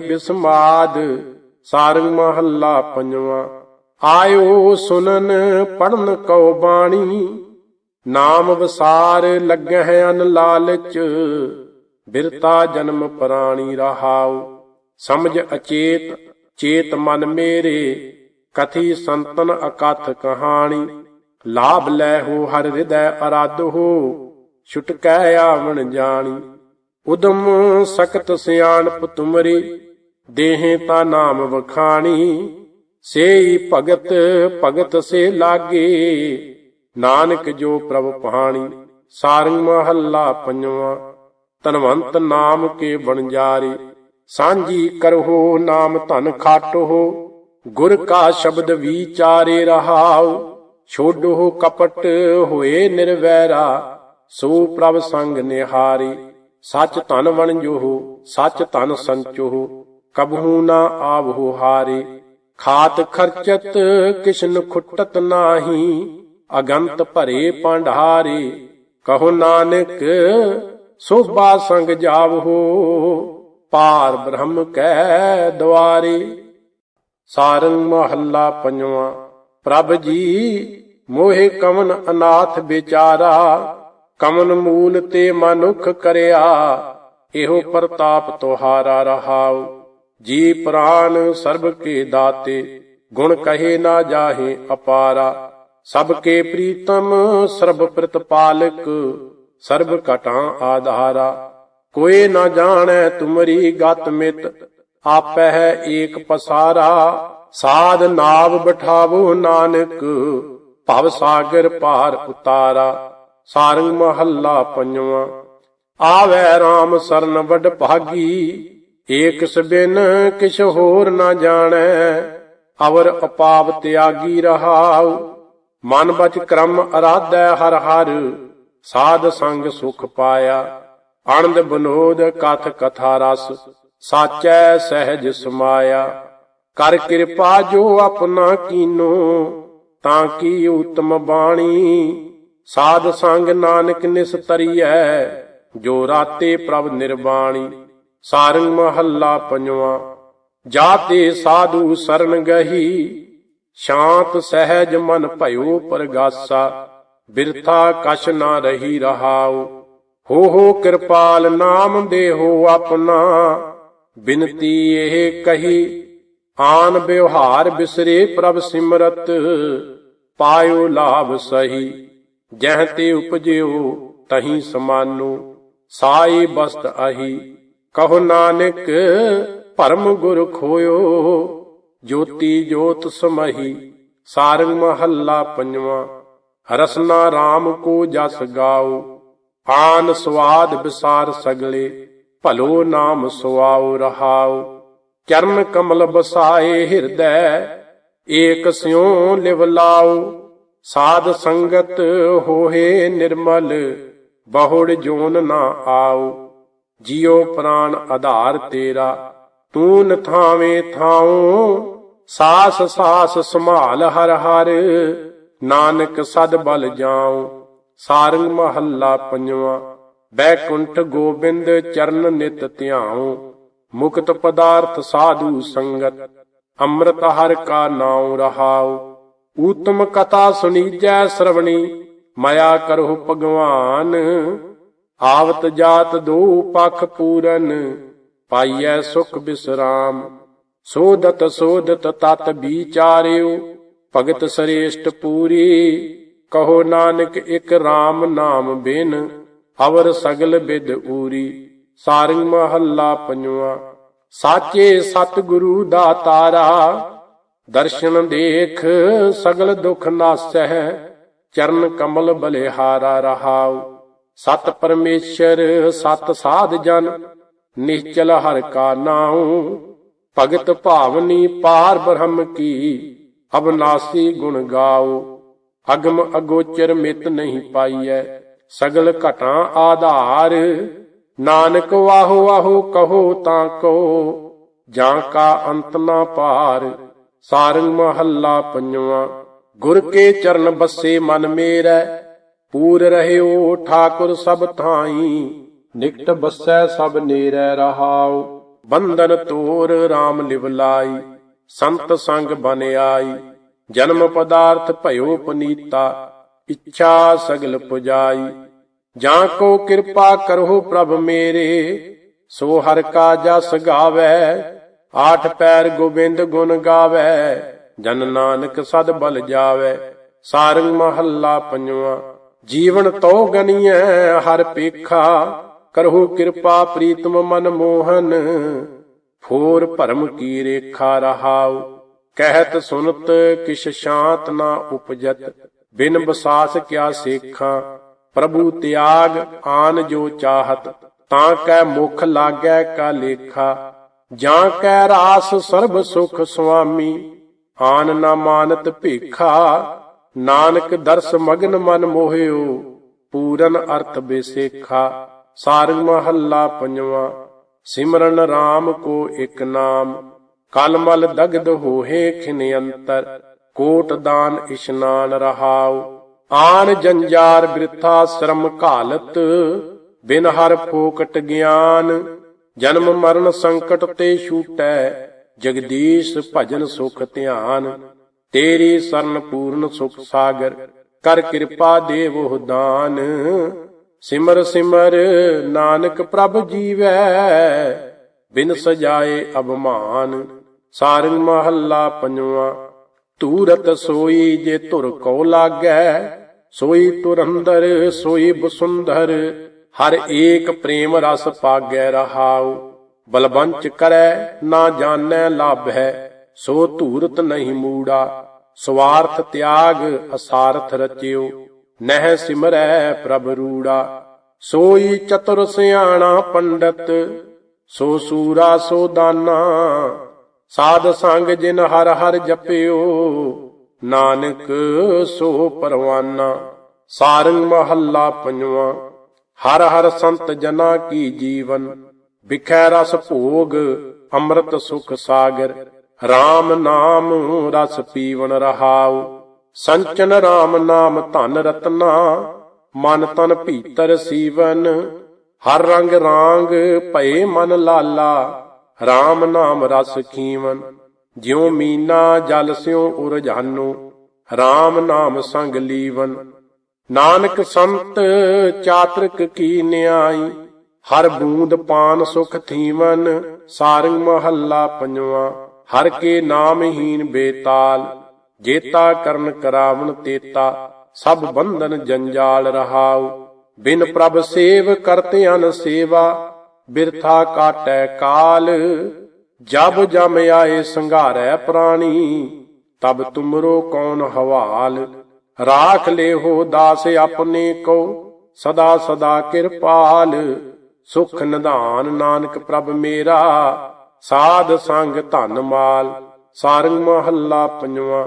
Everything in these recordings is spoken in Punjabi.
ਬਿਸਮਾਦ ਸਾਰੰਗ ਮਹੱਲਾ ਪੰਜਵਾਂ। ਆਇਓ ਸੁਨਨ ਪੜਨ ਕਉ ਬਾਣੀ। ਨਾਮ ਵਿਸਾਰ ਲੱਗਹਿ ਅਨ ਲਾਲਚ। ਬਿਰਤਾ ਜਨਮ ਪ੍ਰਾਣੀ ਰਹਾਉ। ਸਮਝ ਅਚੇਤ, ਚੇਤ ਮਨ ਮੇਰੇ। ਕਥੀ ਸੰਤਨ ਅਕਥ ਕਹਾਣੀ। ਲਾਭ ਲੈ ਹੋ ਹਰ ਹਿਰਦੈ ਅਰਾਧ ਹੋ। ਛੁਟਕੈ ਆਵਣ ਜਾਣੀ। ਉਦਮ ਸਖਤ ਸਿਆਣਪ ਤੁਮਰੀ। ਦੇਹੇ ਤਾ ਨਾਮ ਵਖਾਣੀ, ਸੇਈ ਭਗਤ ਭਗਤ ਸੇ ਲਾਗੇ। ਨਾਨਕ ਜੋ ਪ੍ਰਭ ਪਹਾਣੀ, ਸਾਰੰਗ ਮਹੱਲਾ ਪੰਜਵਾਂ। ਤਨਵੰਤ ਨਾਮ ਕੇ ਬਣਜਾਰੇ ਸਾਂਝੀ ਕਰਹੁ ਨਾਮ ਧਨ ਖਾਟੋ ਗੁਰ ਕਾ ਸ਼ਬਦ ਵਿਚਾਰੇ ਰਹਾਉ ਛੋਡੋ ਕਪਟ ਹੋਏ ਨਿਰਵੈਰਾ। ਸੋ ਪ੍ਰਭ ਸੰਗ ਨਿਹਾਰੇ, ਸਚ ਧਨ ਵਣਜੋ ਸੱਚ ਧਨ ਸੰਚੋ ਕਬਹੂ ਨਾ ਆਵਹੁ ਹਾਰੇ। ਖਾਤ ਖਰਚਤ ਕਿਸ਼ਨ ਖੁੱਟਤ ਨਾਹੀ। ਅਗੰਤ ਭਰੇ ਪੰਡਹਾਰੇ ਕਹੋ ਨਾਨਕ, ਸੋਭਾ ਸੰਗ ਜਾਵਹੋ। ਪਾਰ ਬ੍ਰਹਮ ਕੈ ਦਵਾਰੇ। ਸਾਰੰਗ ਮਹੱਲਾ ਪੰਜਵਾਂ। ਪ੍ਰਭ ਜੀ, ਮੋਹਿ ਕਮਨ ਅਨਾਥ ਵਿਚਾਰਾ। ਕਮਨ ਮੂਲ ਤੇ ਮਨੁਖ ਕਰਿਆ। ਇਹੋ ਪ੍ਰਤਾਪ ਤੁਹਾਰਾ ਰਹਾਉ। ਜੀ ਪ੍ਰਾਨ ਸਰਬ ਕੇ ਦਾਤੇ, ਗੁਣ ਕਹੇ ਨਾ ਜਾਹੇ ਅਪਾਰਾ। ਸਭ ਕੇ ਪ੍ਰੀਤਮ ਸਰਬ ਪ੍ਰਤਪਾਲਕ, ਸਰਬ ਘਟਾਂ ਆਧਾਰਾ। ਕੋਈ ਨਾ ਜਾਣੈ ਤੁਮਰੀ ਗਤ ਮਿਤ, ਆਪੈ ਹੈ ਏਕ ਪਸਾਰਾ। ਸਾਧ ਨਾਵ ਬਿਠਾਵੋ ਨਾਨਕ, ਭਵ ਸਾਗਰ ਪਾਰ ਉਤਾਰਾ। ਸਾਰੰਗ ਮਹੱਲਾ ਪੰਜਵਾਂ, ਆਵੈ RAM ਸਰਨ ਵਡ ਭਾਗੀ ਏਕ ਬਿਨ ਕਿਛ ਹੋਰ ਨਾ ਜਾਣੈ, ਅਵਰ ਅਪਾਵ ਤਿਆਗੀ ਰਹਾਉ। ਮਨ ਬਚ ਕਰਮ ਅਰਾਧੈ ਹਰ ਹਰ, ਸਾਧ ਸੰਗ ਸੁਖ ਪਾਇਆ। ਆਨੰਦ ਬਨੋਦ ਕਥ ਕਥਾ ਰਸ, ਸਾਚੈ ਸਹਿਜ ਸਮਾਇਆ। ਕਰ ਕਿਰਪਾ ਜੋ ਆਪਣਾ ਕੀਨੋ, ਤਾਂ ਕੀ ਉਤਮ ਬਾਣੀ। ਸਾਧ ਸੰਗ ਨਾਨਕ ਨਿਸਤਰੀਐ, ਜੋ ਰਾਤੇ ਪ੍ਰਭ ਨਿਰਵਾਣੀ ਸਾਰੰਗ ਮਹੱਲਾ ਪੰਜਵਾਂ। ਜਾਤੇ ਸਾਧੂ ਸਰਨ ਗਹੀ, ਸ਼ਾਂਤ ਸਹਿਜ ਮਨ ਭਇਓ ਪਰਗਾਸਾ, ਬਿਰਥਾ ਕਛ ਨਾ ਰਹੀ ਰਹਾਉ। ਹੋ ਹੋ ਕਿਰਪਾਲ ਨਾਮ ਦੇਹੋ ਆਪਣਾ, ਬਿਨਤੀ ਇਹ ਕਹੀ, ਆਨ ਵਿਵਹਾਰ ਬਿਸਰੇ ਪ੍ਰਭ ਸਿਮਰਤ, ਪਾਇਓ ਲਾਭ ਸਹੀ। ਜਹ ਤੇ ਉਪਜਿਓ ਤਹੀਂ ਸਮਾਨੋ, ਸਾਈ ਬਸਤ ਅਹੀ। ਕਹੋ ਨਾਨਕ, ਭਰਮ ਗੁਰ ਖੋਇਓ, ਜੋਤੀ ਜੋਤ ਸਮਹੀ, ਸਾਰੰਗ ਮਹੱਲਾ ਪੰਜਵਾਂ, ਰਸਨਾ RAM ਕੋ ਜਸ ਗਾਓ, ਆਨ ਸਵਾਦ ਵਿਸਾਰ ਸਗਲੇ, ਭਲੋ ਨਾਮ ਸੁਆਉ ਰਹਾਉ ਚਰਨ ਕਮਲ ਬਸਾਏ ਹਿਰਦੈ, ਏਕ ਸਿਉ ਲਿਵ ਲਾਉ ਸਾਧ ਸੰਗਤ ਹੋਏ ਨਿਰਮਲ, ਬਹੁੜ ਜੋਨ ਨਾ ਆਉ ਜਿਉ ਪ੍ਰਾਨ ਆਧਾਰ ਤੇਰਾ, ਤੂੰ ਨਥਾਵੇਂ ਥਾਉ। ਸਾਸ ਸਾਸ ਸੰਭਾਲ ਹਰ ਹਰ, ਨਾਨਕ ਸਦ ਬਲ ਜਾਉ। ਸਾਰੰਗ ਮਹੱਲਾ ਪੰਜਵਾਂ, ਬੈਕੁੰਠ ਗੋਬਿੰਦ ਚਰਨ ਨਿਤ ਧਿਆਉ। ਮੁਕਤ ਪਦਾਰਥ ਸਾਧੂ ਸੰਗਤ, ਅੰਮ੍ਰਿਤ ਹਰ ਕਾ ਨਾਉ ਰਹਾਉ। ਊਤਮ ਕਥਾ ਸੁਣੀਜੈ ਸਰਵਣੀ, ਮਾਇਆ ਕਰਹੁ ਭਗਵਾਨ। ਆਵਤ ਜਾਤ ਦੋ ਪਖ ਪੂਰਨ, ਪਾਈਐ ਸੁਖ ਬਿਸਰਾਮ। ਸੋਦਤ ਸੋਦਤ ਤਤ ਵਿਚਾਰਿਓ, ਭਗਤ ਸ੍ਰੇਸ਼ਟ ਪੂਰੀ। ਕਹੋ ਨਾਨਕ ਇਕ RAM ਨਾਮ ਬਿਨ ਅਵਰ ਸਗਲ ਬਿਦ ਊਰੀ। ਸਾਰੰਗ ਮਹੱਲਾ ਪੰਜਵਾ, ਸਾਚੇ ਸਤਿਗੁਰੂ ਦਾ ਤਾਰਾ। ਦਰਸ਼ਨ ਦੇਖ ਸਗਲ ਦੁਖ ਨਾਸਹਿ, ਚਰਨ ਕਮਲ ਬਲਿਹਾਰਾ ਰਹਾਉ। ਸਤ ਪਰਮੇਸ਼ਰ, ਸਤ ਸਾਧ ਜਨ, ਨਿਸ਼ਚਲ ਹਰ ਕਾ ਨਾਉ। ਭਗਤ ਭਾਵਨੀ ਪਾਰ ਬ੍ਰਹਮ ਕੀ, ਅਬਨਾਸੀ ਗੁਣ ਗਾਓ ਅਗਮ ਅਗੋਚਰ ਮਿਤ ਨਹੀਂ ਪਾਈਐ, ਸਗਲ ਘਟਾਂ ਆਧਾਰ। ਨਾਨਕ ਵਾਹੋ ਵਾਹੋ ਕਹੋ ਤਾਂ ਕੋ, ਜਾਂ ਕਾ ਅੰਤ ਨਾ ਪਾਰ ਸਾਰੰਗ ਮਹੱਲਾ ਪੰਜਵਾਂ, ਗੁਰ ਕੇ ਚਰਨ ਬੱਸੇ ਮਨ ਮੇਰਾ ਪੂਰ ਰਹਿਓ ਠਾਕੁਰ ਸਭ ਥਾਈ, ਨਿਕਟ ਬੱਸੈ ਸਭ ਨੇਰੈ ਰਹਾਉ। ਬੰਧਨ ਤੋਰ RAM ਲਿਵ ਲਾਈ, ਸੰਤ ਸੰਗ ਬਨ ਆਈ। ਜਨਮ ਪਦਾਰਥ ਭਇਓ ਪਨੀਤਾ, ਇੱਛਾ ਸਗਲ ਪੁਜਾਈ। ਜਾਂ ਕੋ ਕਿਰਪਾ ਕਰੋ ਪ੍ਰਭ ਮੇਰੇ, ਸੋ ਹਰ ਕਾ ਜਸ ਗਾਵੇ ਆਠ ਪੈਰ ਗੋਬਿੰਦ ਗੁਣ ਗਾਵੇ, ਜਨ ਨਾਨਕ ਸਦ ਬਲ ਜਾਵੇ। ਸਾਰੰਗ ਮਹੱਲਾ ਪੰਜਵਾ। ਜੀਵਨ ਤੋ ਗਨੀਐ ਹਰ ਪੇਖਾ, ਕਰਹੁ ਕਿਰਪਾ ਪ੍ਰੀਤਮ ਮਨ ਮੋਹਨ। ਫੋਰ ਭਰਮ ਕੀ ਰੇਖਾ ਰਹਾਉ, ਕਹਿਤ ਸੁਨਤ ਕਿਛ ਸ਼ਾਂਤ ਨਾ ਉਪਜਤ। ਬਿਨ ਬਸਾਸ ਕਿਆ ਸੇਖਾਂ, ਪ੍ਰਭੂ ਤਿਆਗ ਆਨ ਜੋ ਚਾਹਤ। ਤਾਂ ਕੈ ਮੁਖ ਲਾਗੈ ਕਾ ਲੇਖਾ, ਜਾਂ ਕੈ ਰਾਸ ਸਰਬ ਸੁਖ ਸੁਆਮੀ। ਆਨ ਨਾ ਮਾਨਤ ਭੇਖਾ ਨਾਨਕ ਦਰਸ ਮਗਨ ਮਨ ਮੋਹਿਓ, ਪੂਰਨ ਅਰਥ ਬੇਸੇਖਾ, ਸਾਰੰਗ ਮਹੱਲਾ ਪੰਜਵਾ, ਸਿਮਰਨ RAM ਕੋ ਇਕ ਨਾਮ ਕਲਮਲ ਦਗਦ ਹੋਹੇ ਖਿਨ ਅੰਤਰ, ਕੋਟ ਦਾਨ ਇਸ਼ਨਾਨ ਰਹਾਉ ਆਨ ਜੰਜਾਰ ਬ੍ਰਿਥਾ ਸ਼ਰਮ ਘਾਲਤ, ਬਿਨ ਹਰ ਫੋਕਟ ਗਿਆਨ, ਜਨਮ ਮਰਨ ਸੰਕਟ ਤੇ ਛੂਟੈ, ਜਗਦੀਸ਼ ਭਜਨ ਸੁਖ ਧਿਆਨ। ਤੇਰੀ ਸਰਨ ਪੂਰਨ ਸੁਖ ਸਾਗਰ, ਕਰ ਕਿਰਪਾ ਦੇਵੋ ਦਾਨ। ਸਿਮਰ ਸਿਮਰ ਨਾਨਕ ਪ੍ਰਭ ਜੀਵੈ, ਬਿਨ ਸਜਾਏ ਅਭਮਾਨ ਸਾਰੰਗ ਮਹੱਲਾ ਪੰਜਵਾ, ਤੂਰਤ ਸੋਈ ਜੇ ਧੁਰ ਕੋ ਲਾਗੈ, ਸੋਈ ਤੁਰੰਦਰ ਸੋਈ ਬਸੁੰਦਰ ਹਰ ਏਕ ਪ੍ਰੇਮ ਰਸ ਪਾਗੈ ਰਹਾਉ ਬਲਬੰਚ ਕਰੈ ਨਾ ਜਾਣੈ ਲਾਭੈ, ਸੋ ਧੂਰਤ ਨਹੀਂ ਮੂੜਾ। ਸਵਾਰਥ ਤਿਆਗ ਅਸਾਰਥ ਰਚਿਓ। ਨਹਿ ਸਿਮਰੈ ਪ੍ਰਭ ਰੂੜਾ। ਸੋਈ ਚਤੁਰ ਸਿਆਣਾ ਪੰਡਤ। ਸੋ ਸੂਰਾ ਸੋ ਦਾਨਾ। ਸਾਧ ਸੰਗ ਜਿਨ ਹਰ ਹਰ ਜਪਿਓ। ਨਾਨਕ ਸੋ ਪਰਵਾਨਾ। ਸਾਰੰਗ ਮਹੱਲਾ ਪੰਜਵਾ। ਹਰ ਹਰ ਸੰਤ ਜਨਾ ਕੀ ਜੀਵਨ। ਵਿਖੈ ਰਸ ਭੋਗ, ਅੰਮ੍ਰਿਤ ਸੁਖ ਸਾਗਰ। RAM ਨਾਮ ਰਸ ਪੀਵਨ ਰਹਾਉ, ਸੰਚਨ RAM ਨਾਮ ਧਨ ਰਤਨਾ, ਮਨ ਤਨ ਭੀਤਰ ਸੀਵਨ, ਹਰ ਰੰਗ ਰਾਂਗ ਭਏ ਮਨ ਲਾਲਾ RAM ਨਾਮ ਰਸ ਖੀਵਨ, ਜਿਉ ਮੀਨਾ ਜਲ ਸਿਉ ਉਰਜਾਨੋ RAM ਨਾਮ ਸੰਗ ਲੀਵਨ। ਨਾਨਕ ਸੰਤ ਚਾਤ੍ਰਿਕ ਕੀ ਨਿਆਈ, ਹਰ ਬੂੰਦ ਪਾਨ ਸੁਖ ਥੀਵਨ, ਸਾਰੰਗ ਮਹੱਲਾ ਪੰਜਵਾ। ਹਰ ਕੇ ਨਾਮਹੀਨ ਬੇਤਾਲ, ਜੇਤਾ ਕਰਨ ਕਰਾਵਣ ਤੇਤਾ, ਸਭ ਬੰਧਨ ਜੰਜਾਲ ਰਹਾਉ। ਬਿਨ ਪ੍ਰਭ ਸੇਵ ਕਰਤੇ ਅਨ ਸੇਵਾ, ਬਿਰਥਾ ਕਾਟੈ ਕਾਲ। ਜਬ ਜਮ ਆਏ ਸੰਘਾਰੈ ਪ੍ਰਾਣੀ, ਤਬ ਤੁਮਰੋ ਕੌਣ ਹਵਾਲ। ਰਾਖ ਲੇਹੋ ਦਾਸ ਆਪਣੇ ਕੋ, ਸਦਾ ਸਦਾ ਕਿਰਪਾਲ। ਸੁਖ ਨਿਧਾਨ ਨਾਨਕ ਪ੍ਰਭ ਮੇਰਾ ਸਾਧ ਸੰਗ ਧਨ ਮਾਲ, ਸਾਰੰਗ ਮਹੱਲਾ ਪੰਜਵਾ।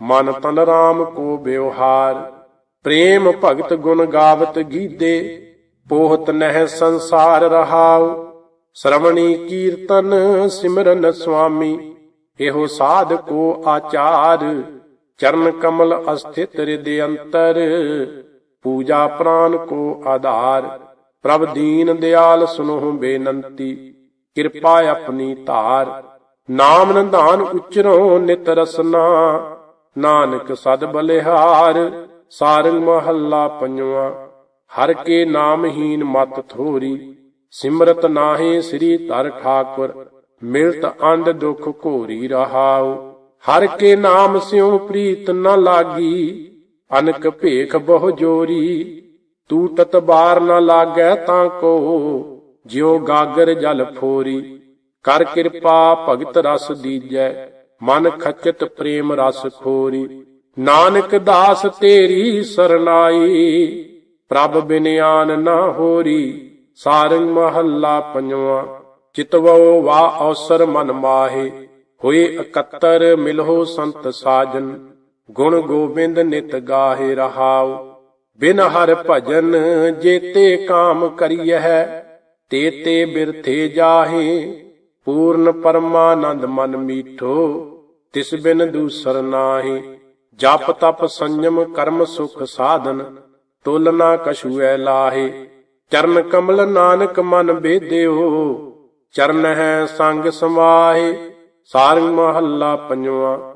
ਮਨ ਤਨ ਰਾਮ ਕੋ ਬਿਵਹਾਰ ਪ੍ਰੇਮ ਭਗਤ ਗੁਣ ਗਾਵਤ ਗੀਦੇ ਪੋਹਤ ਨਹਿ ਸੰਸਾਰ ਰਹਾਉ। ਸ਼ਰਵਣੀ ਕੀਰਤਨ ਸਿਮਰਨ ਸੁਆਮੀ, ਇਹੋ ਸਾਧ ਕੋ ਆਚਾਰ। ਚਰਨ ਕਮਲ ਅਸਥਿਤ ਹਿਰਦੇ ਅੰਤਰ, ਪੂਜਾ ਪ੍ਰਾਨ ਕੋ ਆਧਾਰ। ਪ੍ਰਭ ਦੀਨ ਦਿਆਲ ਸੁਨੋ ਬੇਨੰਤੀ। ਕਿਰਪਾ ਆਪਣੀ ਧਾਰ। ਨਾਮ ਨੰਧਾਨ ਉਚਰੋ ਨਿਤ ਰਸਨਾ। ਨਾਨਕ ਸਦ ਬਲਿਹਾਰ, ਸਾਰੰਗ ਮਹੱਲਾ ਪੰਜਵਾ। ਹਰ ਕੇ ਨਾਮਹੀਨ ਮਤ ਥੋਰੀ, ਸਿਮਰਤ ਨਾਹੀ ਸ੍ਰੀ ਧਰ ਠਾਕੁਰ। ਮਿਲਤ ਅੰਧ ਦੁਖ ਘੋਰੀ ਰਹਾਉ। ਹਰ ਕੇ ਨਾਮ ਸਿਉ ਪ੍ਰੀਤ ਨ ਲਾਗੀ, ਅਨਕ ਭੇਖ ਬਹੁ ਜੋਰੀ। ਤੂੰ ਤਤ ਬਾਰ ਨ ਲਾਗੈ ਤਾਂ ਕੋ। ਜਿਉ ਗਾਗਰ ਜਲ ਫੋਰੀ, ਕਰ ਕਿਰਪਾ ਭਗਤ ਰਸ ਦੀਜੈ, ਮਨ ਖਚਤ ਪ੍ਰੇਮ ਰਸ ਖੋਰੀ ਨਾਨਕ ਦਾਸ ਤੇਰੀ ਸਰਨਾਈ, ਪ੍ਰਭ ਬਿਨਿਆਨ ਨਾ ਹੋਰੀ, ਸਾਰੰਗ ਮਹੱਲਾ ਪੰਜਵਾ ਚਿਤਵੋ ਵਾ ਔਸਰ ਮਨ ਮਾਹੇ, ਹੋਏ ਇਕੱਤਰ ਮਿਲੋ ਸੰਤ ਸਾਜਨ, ਗੁਣ ਗੋਬਿੰਦ ਨਿਤ ਗਾਹੇ ਰਹਾਉ। ਬਿਨ ਹਰ ਭਜਨ ਜੇਤੇ ਕਾਮ ਕਰੀਐ ਤੇ ਬਿਰਥੇ ਜਾਹੇ, ਪੂਰਨ ਪਰਮਾਨੰਦ ਮਨ ਮੀਠੋ, ਤਿਸ ਬਿਨ ਦੂਸਰ ਨਾਹੀ। ਜਪ ਤਪ ਸੰਜਮ ਕਰਮ ਸੁਖ ਸਾਧਨ ਤੁਲਨਾ ਕਛੂਐ ਲਾਹੇ। ਚਰਨ ਕਮਲ ਨਾਨਕ ਮਨ ਬੇਦਿਓ ਚਰਨ ਹੈ ਸੰਗ ਸਮਾਹੇ ਸਾਰੰਗ ਮਹੱਲਾ ਪੰਜਵਾ।